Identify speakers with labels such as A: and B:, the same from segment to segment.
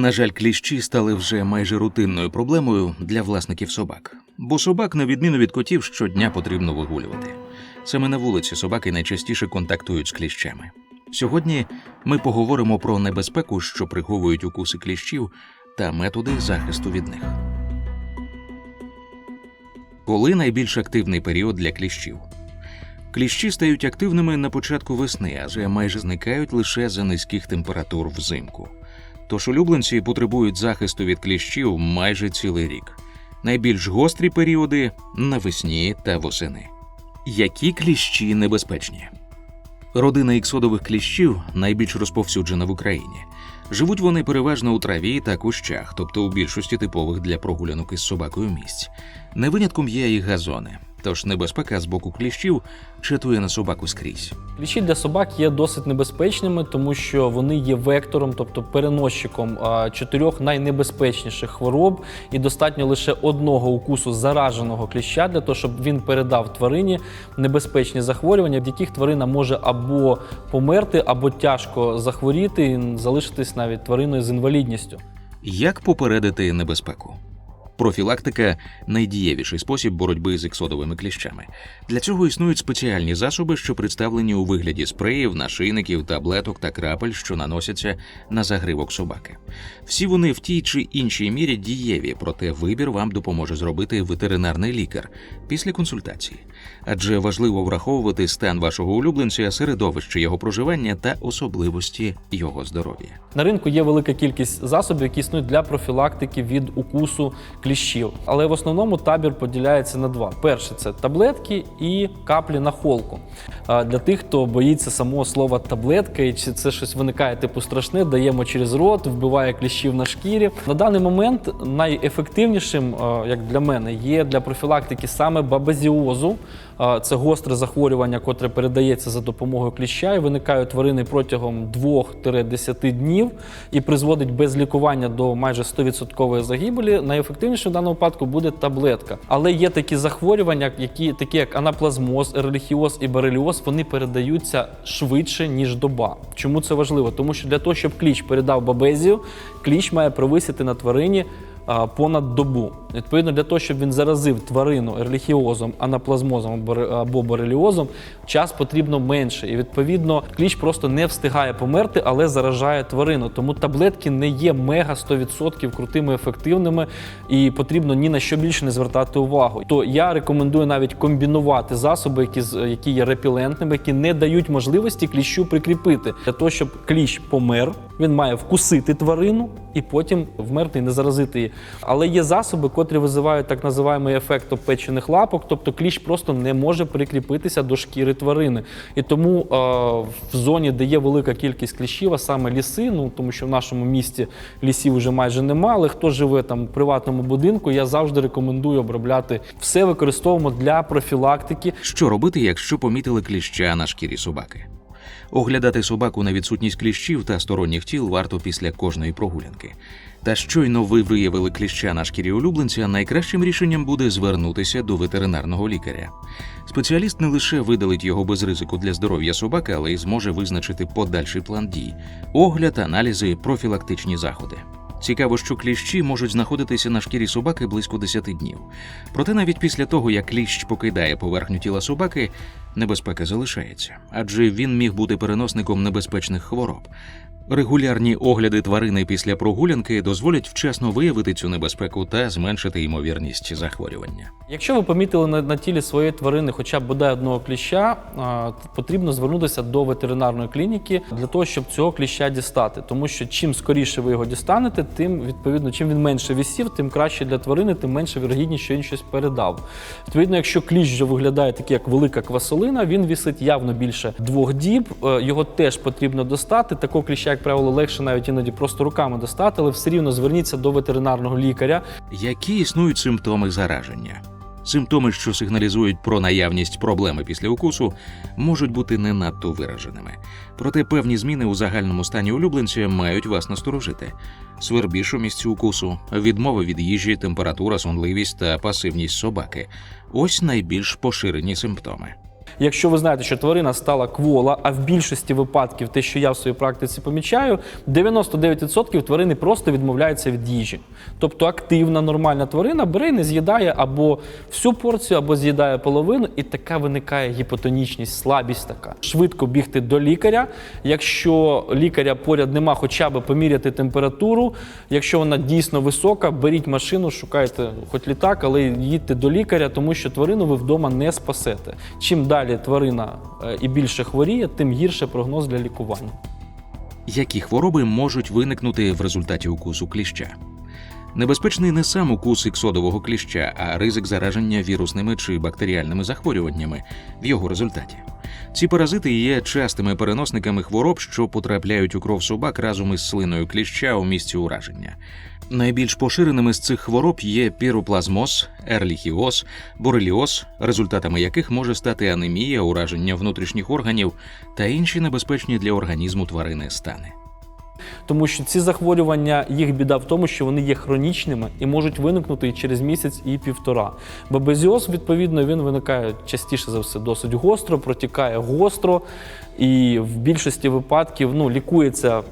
A: На жаль, кліщі стали вже майже рутинною проблемою для власників собак, бо собак, на відміну від котів, щодня потрібно вигулювати. Саме на вулиці собаки найчастіше контактують з кліщами. Сьогодні ми поговоримо про небезпеку, що приховують укуси кліщів, та методи захисту від них. Коли найбільш активний період для кліщів? Кліщі стають активними на початку весни, адже майже зникають лише за низьких температур взимку. Тож улюбленці потребують захисту від кліщів майже цілий рік. Найбільш гострі періоди навесні та восени. Які кліщі небезпечні? Родина іксодових кліщів найбільш розповсюджена в Україні. Живуть вони переважно у траві та кущах, тобто у більшості типових для прогулянок із собакою місць. Не винятком є і газони, тож небезпека з боку кліщів чатує на собаку скрізь.
B: Кліщі для собак є досить небезпечними, тому що вони є вектором, тобто переносчиком чотирьох найнебезпечніших хвороб, і достатньо лише одного укусу зараженого кліща для того, щоб він передав тварині небезпечні захворювання, від яких тварина може або померти, або тяжко захворіти, і залишитись навіть твариною з інвалідністю.
A: Як попередити небезпеку? Профілактика найдієвіший спосіб боротьби з іксодовими кліщами. Для цього існують спеціальні засоби, що представлені у вигляді спреїв, нашийників, таблеток та крапель, що наносяться на загривок собаки. Всі вони в тій чи іншій мірі дієві, проте вибір вам допоможе зробити ветеринарний лікар після консультації. Адже важливо враховувати стан вашого улюбленця, середовище його проживання та особливості його здоров'я.
B: На ринку є велика кількість засобів, які існують для профілактики від укусу кліщів. Але в основному табір поділяється на два: перше це таблетки і каплі на холку. Для тих, хто боїться самого слова таблетка, і чи це щось виникає типу страшне, даємо через рот, вбиває кліщів на шкірі. На даний момент найефективнішим, як для мене, є для профілактики саме бабазіозу. Це гостре захворювання, котре передається за допомогою кліща і виникає тварини протягом 2-10 днів і призводить без лікування до майже 100% загибелі. Найефективніше в даному випадку буде таблетка. Але є такі захворювання, які такі як анаплазмоз, ереліхіоз і бореліоз, вони передаються швидше ніж доба. Чому це важливо? Тому що для того, щоб кліщ передав бабезію, кліщ має провисіти на тварині понад добу. Відповідно, для того, щоб він заразив тварину ерліхіозом, анаплазмозом або бореліозом, час потрібно менше. І відповідно кліщ просто не встигає померти, але заражає тварину. Тому таблетки не є мега 100% крутими, ефективними, і потрібно ні на що більше не звертати увагу. То я рекомендую навіть комбінувати засоби, які, які є репілентними, які не дають можливості кліщу прикріпити. Для того, щоб кліщ помер, він має вкусити тварину і потім вмерти не заразити її. Але є засоби, котрі визивають так називаємий ефект опечених лапок, тобто кліщ просто не може прикріпитися до шкіри тварини. І тому е, в зоні, де є велика кількість кліщів, а саме ліси, ну тому що в нашому місті лісів вже майже немає, але хто живе там в приватному будинку, я завжди рекомендую обробляти все використовуємо для профілактики.
A: Що робити, якщо помітили кліща на шкірі собаки? Оглядати собаку на відсутність кліщів та сторонніх тіл варто після кожної прогулянки. Та щойно ви виявили кліща на шкірі улюбленця, найкращим рішенням буде звернутися до ветеринарного лікаря. Спеціаліст не лише видалить його без ризику для здоров'я собаки, але й зможе визначити подальший план дій, огляд, аналізи, профілактичні заходи. Цікаво, що кліщі можуть знаходитися на шкірі собаки близько 10 днів. Проте навіть після того, як кліщ покидає поверхню тіла собаки, небезпека залишається, адже він міг бути переносником небезпечних хвороб. Регулярні огляди тварини після прогулянки дозволять вчасно виявити цю небезпеку та зменшити ймовірність захворювання.
B: Якщо ви помітили на, на тілі своєї тварини хоча б бодай одного кліща, потрібно звернутися до ветеринарної клініки для того, щоб цього кліща дістати. Тому що чим скоріше ви його дістанете, тим відповідно, чим він менше висів, тим краще для тварини, тим менше вірогідність, що він щось передав. Відповідно, якщо кліщ вже виглядає такий, як велика квасолина, він висить явно більше двох діб. е, Його теж потрібно достати. Такого кліща, як правило, легше навіть іноді просто руками достати, але все рівно зверніться до ветеринарного лікаря.
A: Які існують симптоми зараження? Симптоми, що сигналізують про наявність проблеми після укусу, можуть бути не надто вираженими. Проте певні зміни у загальному стані улюбленця мають вас насторожити. Свербіж у місці укусу, відмова від їжі, температура, сонливість та пасивність собаки ось найбільш поширені симптоми.
B: Якщо ви знаєте, що тварина стала квола, а в більшості випадків, те, що я в своїй практиці помічаю, 99% тварини просто відмовляються від їжі. Тобто активна нормальна тварина бере і не з'їдає або всю порцію, або з'їдає половину, і така виникає гіпотонічність, слабість така. Швидко бігти до лікаря. Якщо лікаря поряд нема, хоча б поміряти температуру. Якщо вона дійсно висока, беріть машину, шукайте хоч літак, але їдьте до лікаря, тому що тварину ви вдома не спасете. Чим далі тварина е, і більше хворіє, тим гірше прогноз для лікування.
A: Які хвороби можуть виникнути в результаті укусу кліща? Небезпечний не сам укус іксодового кліща, а ризик зараження вірусними чи бактеріальними захворюваннями в його результаті. Ці паразити є частими переносниками хвороб, що потрапляють у кров собак разом із слиною кліща у місці ураження. Найбільш поширеними з цих хвороб є піроплазмоз, ерліхіоз, бореліоз, результатами яких може стати анемія, ураження внутрішніх органів та інші небезпечні для організму тварини стани.
B: Тому що ці захворювання, їх біда в тому, що вони є хронічними і можуть виникнути і через місяць, і півтора. Бабезіоз, відповідно, він виникає частіше за все досить гостро, протікає гостро, і в більшості випадків ну, лікується.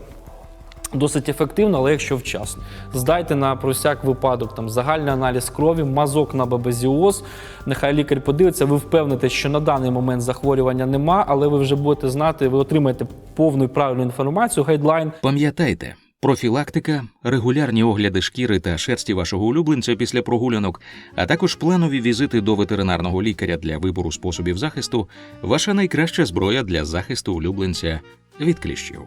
B: Досить ефективно, але якщо вчасно. Здайте на про всяк випадок там загальний аналіз крові, мазок на бабезіоз. Нехай лікар подивиться, ви впевните, що на даний момент захворювання нема, але ви вже будете знати, ви отримаєте повну і правильну інформацію, гайдлайн,
A: Пам'ятайте, профілактика, регулярні огляди шкіри та шерсті вашого улюбленця після прогулянок, а також планові візити до ветеринарного лікаря для вибору способів захисту ваша найкраща зброя для захисту улюбленця від кліщів.